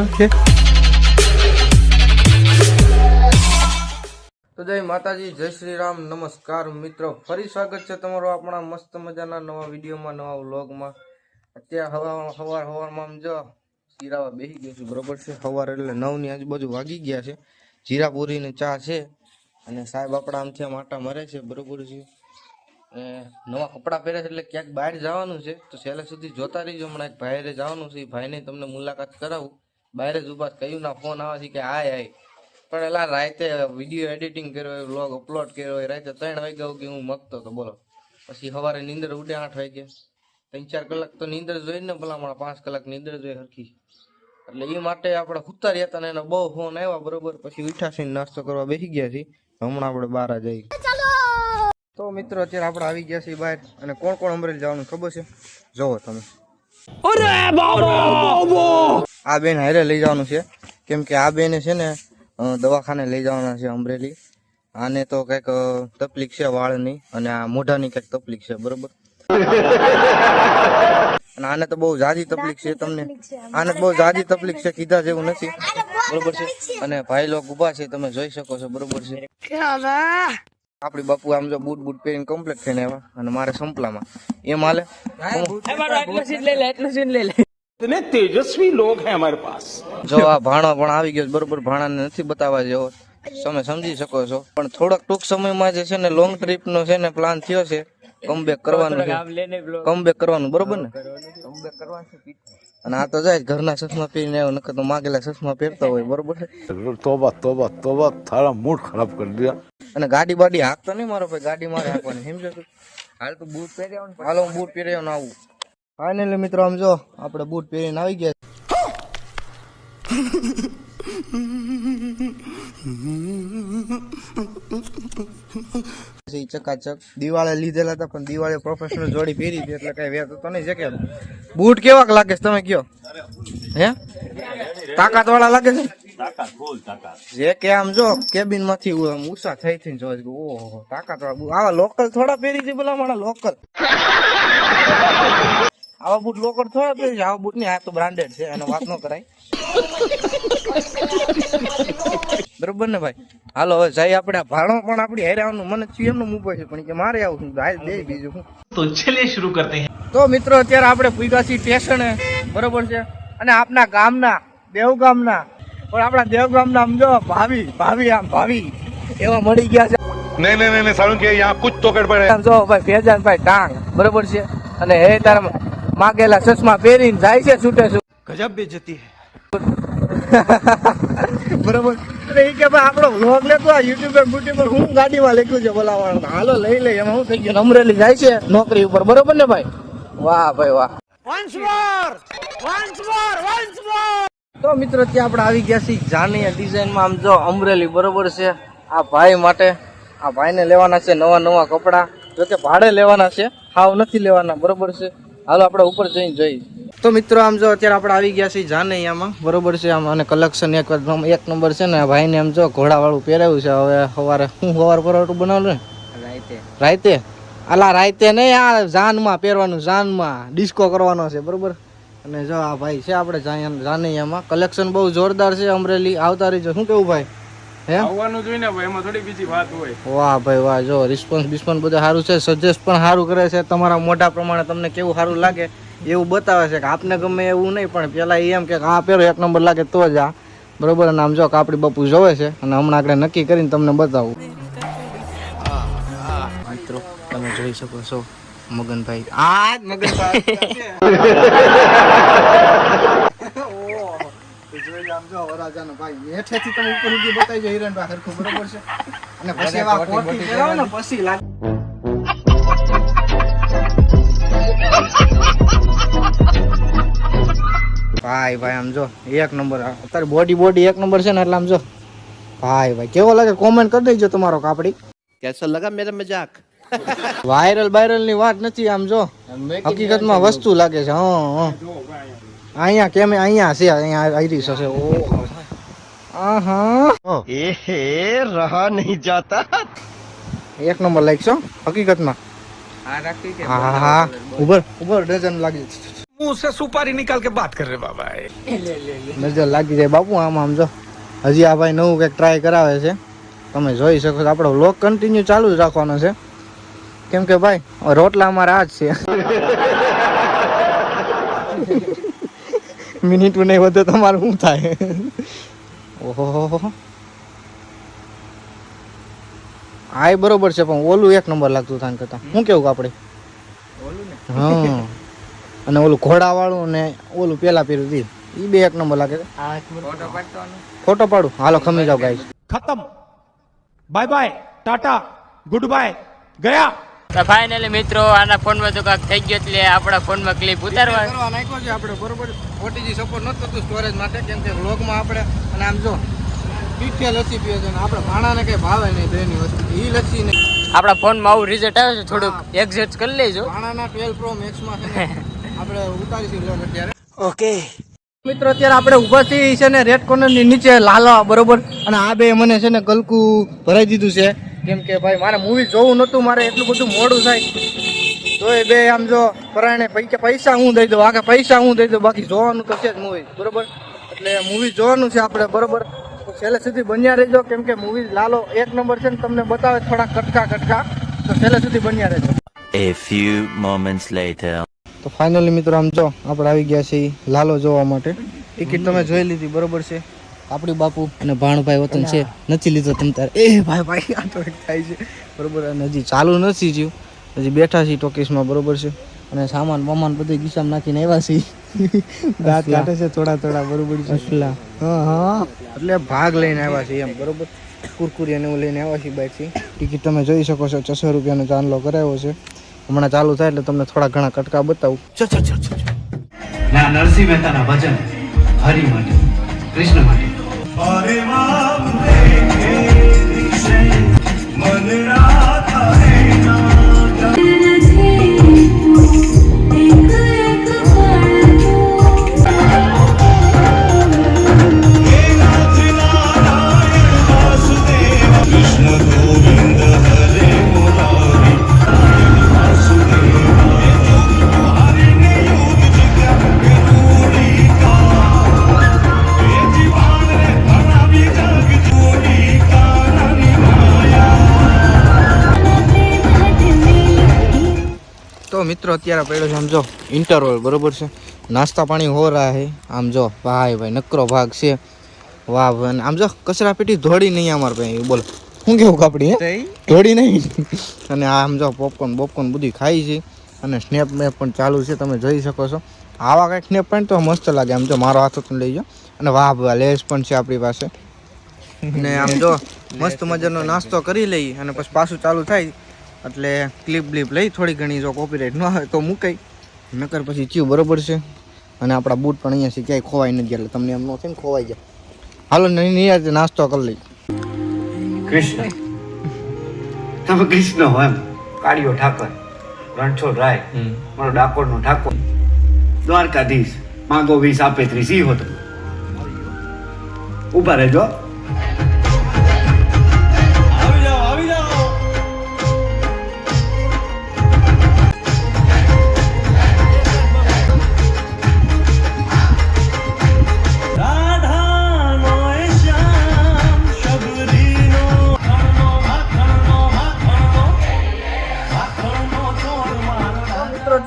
Okay. તો જય માતાજી, જય શ્રી રામ નમસ્કાર મિત્રો. ફરી સ્વાગત છે તમારું આપણા મસ્ત મજાના નવા વિડીયોમાં, નવા વ્લોગમાં. અત્યારે હવા સવાર હવારમાં આમ જો જીરાવા બેસી ગયો છું, બરોબર છે? સવાર એટલે નવની આજુબાજુ વાગી ગયા છે. જીરા ને ચા છે અને સાહેબ આપણા આમથી આમ આટા મરે છે, બરોબર છે? અને નવા કપડાં પહેરે છે એટલે ક્યાંક બહાર જવાનું છે. તો છેલ્લે સુધી જોતા રહીજો, હમણાં એક ભાઈરે જવાનું છે. એ ભાઈને તમને મુલાકાત કરાવું. બહાર જ ઊભા કયું ના ફોન આવે છે કે આય આય. પણ એલા રાતે વીડિયો એડિટિંગ કર્યો હોય વ્લોગ અપલોડ કર્યો હોય રાતે ત્રણ વાગ્યા કે હું મગતો તો બોલો. પછી સવારે નીંદર ઉડે આઠ વાગે ત્રણ ચાર કલાક તો નીંદર જોઈ ને ભલામણ પાંચ કલાક નીંદર જોઈ હરખી. એટલે એ માટે આપણે ઉતાર હતા ને એનો બહુ ફોન આવ્યા બરોબર, પછી ઉઠ્યા છે નાસ્તો કરવા બેસી ગયા છીએ. હમણાં આપણે બહાર જઈએ તો મિત્રો, અત્યારે આપણે આવી ગયા છીએ બહાર. અને કોણ કોણ અમરેલી જવાનું ખબર છે? જોવો તમે. આ બેન હારે લઈ જવાનું છે. કેમ કે આ બેને છે ને દવાખાને લઈ જવાના છે અમરેલી. આને તો કંઈક તકલીફ છે વાળની અને આ મોઢાની કંઈક તકલીફ છે બરોબર? અને આને તો બહુ જાજી તકલીફ છે તમને. આને બહુ જાજી તકલીફ છે કીધા જેવું નથી. બરોબર છે? અને ભાઈ લોકો ઊભા છે તમે જોઈ શકો છો બરોબર છે? આપડી બાપુ આમ જો બુટ બુટ પહેરીને કમ્પ્લીટ થઈને આવ્યા અને મારે સંપલામાં. એમ હાલે? ઇતને તેજસ્વી લોગ હે હમારે પાસ જો આ ભાણો પણ આવી ગયો બરોબર ભાણાને નથી બતાવવા જેવો. તમે સમજી શકો છો. પણ થોડાક ટૂંક સમયમાં જે છે ને લોંગ ટ્રીપ નો છે ને પ્લાન થયો છે. કમબેક કરવાનું છે. કમબેક કરવાનું બરોબર ને? કમબેક કરવાનું અને આ તો જાય ઘરના ચશ્મા પહેરીને આવ્યો નકર તો માગેલા ચશ્મા પહેરતા હોય બરોબર તોબા તોબા તોબા થાળા મૂડ ખરાબ કરી દીધા. અને ગાડી બાડી હાંકતો નહીં મારો ભાઈ ગાડી મારે હાંકવાની સમજો તું હાલ તો બૂટ પહેરી આવું હાલો હું બૂટ પહેરી આવું આવું. ફાઇનલી મિત્રો આમ જો આપણે બૂટ પહેરીને આવી ગયા ચકાચક દિવાળે લીધેલા હતા, પણ દિવાળે પ્રોફેશનલ જોડી પહેરી હતી, એટલે કઈ વેત તો નહીં છે કે બૂટ કેવા લાગે છે તમે કયો? હે? તાકાત વાળા લાગે છે? જે કે આમ જો કેબિનમાંથી ઉષા થઈ થઈને જોઈ કે ઓહો તાકાત વાળા આવા લોકલ થોડા પહેરી છે મારા લોકલ આવા બૂટ લોકલ થોડા પહેરી છે, આવા બૂટની આ તો બ્રાન્ડેડ છે એનો વાત ન કરાય. બરોબર ને ભાઈ? હાલો હવે જાય ભાણો પણ આપણી હેરાવાનું મને ચીએમનું મૂકો છે પણ કે મારે આવું છું. હાલ દે બીજું હું તો ચલે શરૂ કરતે હે. તો મિત્રો અત્યારે આપણે પુગાસી સ્ટેશને બરોબર છે? અને આપના ગામના દેવ પણ આપણા દેવ સમજો ભાવી ભાવી આમ ભાવી એવા મળી ગયા છે. નહીં નહીં નહીં સારું કે યહાં કુછ તો ગડબડ. હે જો ભાઈ ફેજાન ભાઈ ટાંગ બરોબર છે? અને હે તારા માગેલા ચશ્મા પહેરીને જાય છે છૂટે છૂટ. ગજબ બેજતી હે. બરોબર. એટલે એ કે ભાઈ આપણો વ્લોગ લેતો આ યુટ્યુબ પર બુટ્યુબ પર હું ગાડીમાં લખ્યું છે બોલાવવાનું હાલો લઈ લઈ એમાં હું થઈ ગયું? અમરેલી જાય છે નોકરી ઉપર. બરોબર ને ભાઈ? વાહ ભાઈ વાહ. તો મિત્રો ત્યાં આપણે આવી ગયા છીએ જાનીયા ડિઝાઇનમાં આમ જો અમરેલી બરોબર છે. આ ભાઈ માટે આ ભાઈને લેવાના છે નવા નવા કપડા. જો કે ભાડે લેવાના છે હાવ નથી લેવાના. બરોબર છે. હાલો આપણે ઉપર જઈને જોઈ તો મિત્રો આમ જો અત્યારે આપણે આવી ગયા છીએ જાનૈયામાં. બરોબર છે આમ અને કલેક્શન એક એક નંબર છે ને ભાઈને આમ જો ઘોડાવાળું પહેરાવ્યું છે. હવે સવારે હું સવાર પરોઠું બનાવું ને? રાતે. અલા રાતે નહીં આ જાનમાં પહેરવાનું જાનમાં. ડિસ્કો કરવાનો છે બરોબર? અને જો આ ભાઈ છે આપણે જાન- જાનૈયામાં. કલેક્શન બહુ જોરદાર છે અમરેલી. આવતા રહીજો. શું કેવું ભાઈ? હે? આવવાનું જોઈને ભાઈ. એમાં થોડી બીજી વાત હોય. વાહ ભાઈ વાહ. જો રિસ્પોન્સ બિસ્પોન્સ બધું સારું છે. સજેસ્ટ પણ સારું કરે છે. તમારા મોઢા પ્રમાણે તમને કેવું સારું લાગે? એવું બતાવે છે કે આપને ગમે એવું નહીં પણ પેલા એમ કે આ પહેરો એક નંબર લાગે તો જ આ. બરોબર અને આમ જો કાપડી બાપુ જોવે છે અને હમણાં આપણે નક્કી કરીને તમને બતાવું. મિત્રો તમે જોઈ શકો છો મગનભાઈ. આ જ મગનભાઈ. વરાજાનો ભાઈ. હેઠેથી તમે ઉપર બતાવી જો હિરણભાઈ હરખું બરોબર છે? અને પછી એવા કોટી ને પછી લાગે. ભાઈ ભાઈ આમ જો એક નંબર અત્યારે બોડી બોડી એક નંબર છે ને એટલે આમ જો. ભાઈ ભાઈ કેવો લાગે? કોમેન્ટ કરી દેજો તમારો કાપડી. કેસો લગા મેરા મજાક. વાયરલ વાયરલની વાત નથી આમ જો. હકીકતમાં વસ્તુ લાગે છે હં હં. અહીંયા કેમ અહીંયા છે અહીંયા આઈરિસ હશે ઓ આહા. એ હે રહા નહીં જાતા. એક નંબર લાઈક છો હકીકતમાં. હા રાખી કે હા હા ઉભર ઉભર ડઝન લાગી. मुंह से सुपारी निकाल के बात कर रहे बाबा નજર લાગી જાય બાપુ આમ આમ જો હજી આ ભાઈ નવું કંઈક ટ્રાય કરાવે છે તમે જોઈ શકો છો આપણો વ્લોગ કન્ટિન્યુ ચાલુ જ રાખવાનો છે કેમ કે ભાઈ રોટલા અમારા આ જ છે મિનિટ નહીં વધે તમારું શું થાય ઓહો આ બરોબર છે પણ ઓલું એક નંબર લાગતું થાય કરતા શું કેવું આપણે હા અને ઓલું ઘોડાવાળું ને ઓલું પેલા પીરું દી ઈ બે એક નંબર લાગે ફોટો પાડું. હાલો ખમી જાવ ગાઈસ ખતમ. Bye bye tata goodbye ગયા. તો ફાઇનલી મિત્રો આના ફોનમાં તો કાંક થઈ ગયો એટલે આપણા ફોનમાં ક્લિપ ઉતારવા. નાખ્યો છે આપણે બરોબર? ઓટીજી સપોર્ટ નથી થતું સ્ટોરેજ માટે કેમ કે વ્લોગમાં આપણે અને આમ જો ડિટેલ લસી પીએ છે આપણે ભાણાને કંઈ ભાવે નહીં બેની વસ્તુ. એ લસી નહીં આપણા ફોનમાં આવું રિઝલ્ટ આવે છે થોડુંક. એક્ઝેટ કરી લેજો. ભાણાના ટ્વેલ્વ પ્રો મેક્સમાં આપણે ઉતારીશું લોન અત્યારે. ઓકે મિત્રો અત્યારે આપણે ઊભા થઈ છે ને રેડ કોર્નરની નીચે લાલા બરોબર? અને આ બે મને છે ને ગલકું ભરાઈ દીધું છે. કેમ કે ભાઈ મારે મૂવી જોવું નહોતું મારે એટલું બધું મોડું થાય. તો એ બે આમ જો પરાણે પૈસા પૈસા હું દઈ દઉં આખા પૈસા હું દઈ દઉં બાકી જોવાનું તો છે જ મૂવી બરોબર? એટલે મૂવી જોવાનું છે આપણે બરોબર? તો છેલ્લે સુધી બન્યા રહેજો કેમ કે મૂવી લાલો એક નંબર છે ને તમને બતાવે થોડા કટકા કટકા. તો છેલ્લે સુધી બન્યા રહેજો. A few moments later. તો ફાઇનલી મિત્રો આમ જો આપણે આવી ગયા છીએ લાલો જોવા માટે. ટિકિટ તમે જોઈ લીધી બરોબર છે. આપણી બાપુ અને ભાણભાઈ વતન છે. નથી લીધો તમ તારે. એ ભાઈ ભાઈ આ તો થાય છે. બરોબર અને હજી ચાલુ નથી થયું. હજી બેઠા છીએ ટોકીસમાં બરોબર છે. અને સામાન બમાન બધું ગીસામ નાખીને આવ્યા છીએ. દાંત કાઢે છે થોડા થોડા બરોબર છે. એટલે ભાગ લઈને આવ્યા છીએ એમ બરોબર. કુરકુરી અને એવું લઈને આવ્યા છીએ બાઈકથી ટિકિટ તમે જોઈ શકો છો છસો રૂપિયાનો ચાંદલો કરાવ્યો છે. હમણાં ચાલુ થાય એટલે તમને થોડા ઘણા કટકા બતાવું. ના નરસિંહ મહેતાના ભજન હરિ માટે કૃષ્ણ માટે. તો મિત્રો અત્યારે પડ્યો છે આમ જો ઇન્ટરવલ બરોબર છે? નાસ્તા પાણી હો રહ્યા છે. આમ જો ભાઈ ભાઈ નકરો ભાગ છે. વાહ ભાઈ અને આમ જો કચરા પેટી ધોળી નહીં અમાર ભાઈ બોલો. શું કેવું કાપડી ધોળી નહીં. અને આમ જો પોપકોર્ન બોપકોર્ન બધું ખાઈ છે. અને સ્નેપ મેપ પણ ચાલુ છે તમે જોઈ શકો છો. આવા કંઈક સ્નેપ પણ તો મસ્ત લાગે. આમ જો મારો હાથ તમે લઈ જાઓ. અને વાહ ભાઈ લેસ પણ છે આપણી પાસે. અને આમ જો મસ્ત મજાનો નાસ્તો કરી લઈ અને પછી પાછું ચાલુ થાય. એટલે ક્લિપ બ્લિપ લઈ થોડી ઘણી જો કોપીરાઇટ ન આવે તો મૂકાય. નકર પછી ચીવ બરોબર છે. અને આપણા બૂટ પણ અહીંયાથી ક્યાંય ખોવાઈ નથી એટલે તમને એમ ન થાય ને ખોવાઈ જાય. હાલો નિરાતે નાસ્તો કરી લઈ કૃષ્ણ. તમે કૃષ્ણ હો એમ. કાળિયો ઠાકર રણછોડ રાય મારો ડાકોરનો ઠાકોર. દ્વારકાધીશ માંગો વીસ આપે ત્રીસ ઈ હતો ઊભા રહેજો.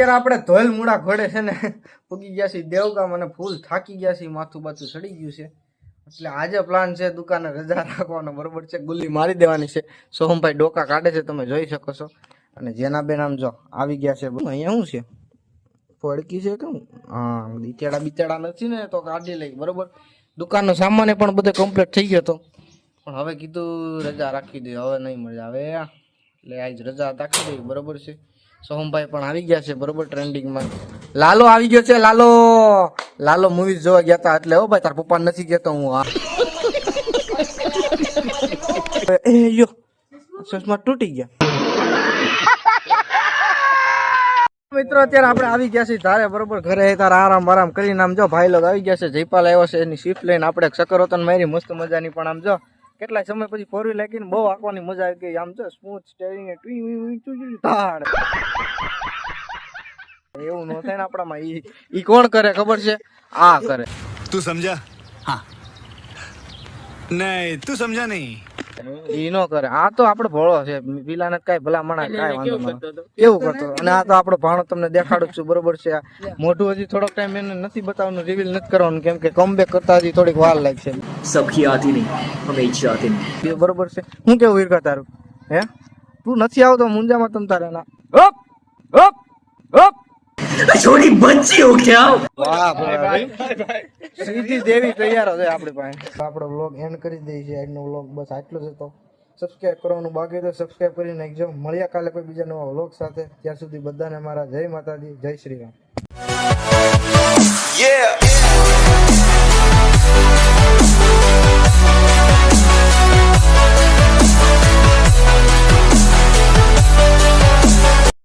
અત્યારે આપણે ધોલ મૂળા ઘોડે છે ને, પૂગી ગયા છીએ દેવગામ અને ફૂલ થાકી ગયા છીએ, માથું બાથું ચડી ગયું છે. એટલે આજે પ્લાન છે દુકાને રજા રાખવાનો, બરોબર છે? ગુલ્લી મારી દેવાની છે. સોહમભાઈ ડોકા કાઢે છે, તમે જોઈ શકો છો. અને જેના બેન આમ જો આવી ગયા છે અહીંયા શું છે? ફળકી છે કેમ હા? બિચાડા બિચાડા નથી ને, તો કાઢી લઈ, બરોબર? દુકાનનો સામાન પણ બધો કમ્પ્લીટ થઈ ગયો હતો પણ હવે કીધું રજા રાખી દે, હવે નહીં મજા આવે એટલે આજ રજા રાખી દઈ બરોબર છે? સોહમભાઈ પણ આવી ગયા છે બરોબર ટ્રેન્ડિંગમાં. લાલો આવી ગયો છે લાલો. લાલો મૂવી જોવા ગયા હતા એટલે હો ભાઈ તાર પપ્પા નથી કહેતો હું આ. એ યો ચશ્મા તૂટી ગયા. મિત્રો અત્યારે આપણે આવી ગયા છીએ ધારે બરોબર ઘરે તારે આરામ આરામ કરીને આમ જો ભાઈ લોકો આવી ગયા છે જયપાલ આવ્યો છે એની શિફ્ટ લઈને આપણે ચક્કરોતન મારી મસ્ત મજાની પણ આમ જો. કેટલા સમય પછી ફોર વ્હીલ લાગીને બહુ આંકવાની મજા આવી ગઈ. આમ છે સ્મૂથ સ્ટેરિંગ ધાડ. એવું ન થાય ને આપણામાં. ઈ ઈ કોણ કરે ખબર છે? આ કરે. તું સમજા? હા. નહીં તું સમજા નહીં. ઈ નો કરે. આ તો આપડે ભોળો છે. પીલાને કઈ ભલા મણા કઈ વાંધો કેવું કરતો અને આ તો આપડો ભાણો તમને દેખાડું છું. બરોબર છે. મોઢું હજી થોડોક ટાઈમ એને નથી બતાવવાનું રિવીલ નથી કરવાનું કેમ કે કમબેક કરતા હજી થોડીક વાર લાગશે. સખી આતી નહીં હંમેશા આતી નહીં બરોબર છે. હું કેવું વીરકા તારું? હે? તું નથી આવતો મુંજામાં તમ તારે ના. ઓપ ઓપ ઓપ છોડી બચી હું ક્યાં વાહ ભાઈ સીધી દેવી તૈયાર છે આપણી પાસે. આપણો વ્લોગ એન્ડ કરી દઈએ છીએ. આજનો વ્લોગ બસ આટલો જ હતો. સબસ્ક્રાઇબ કરવાનું બાકી તો સબસ્ક્રાઇબ કરીને નાખજો મળ્યા કાલે કોઈ બીજા નવા વ્લોગ સાથે. ત્યાં સુધી બધાને મારા જય માતાજી જય શ્રી રામ. Yeah.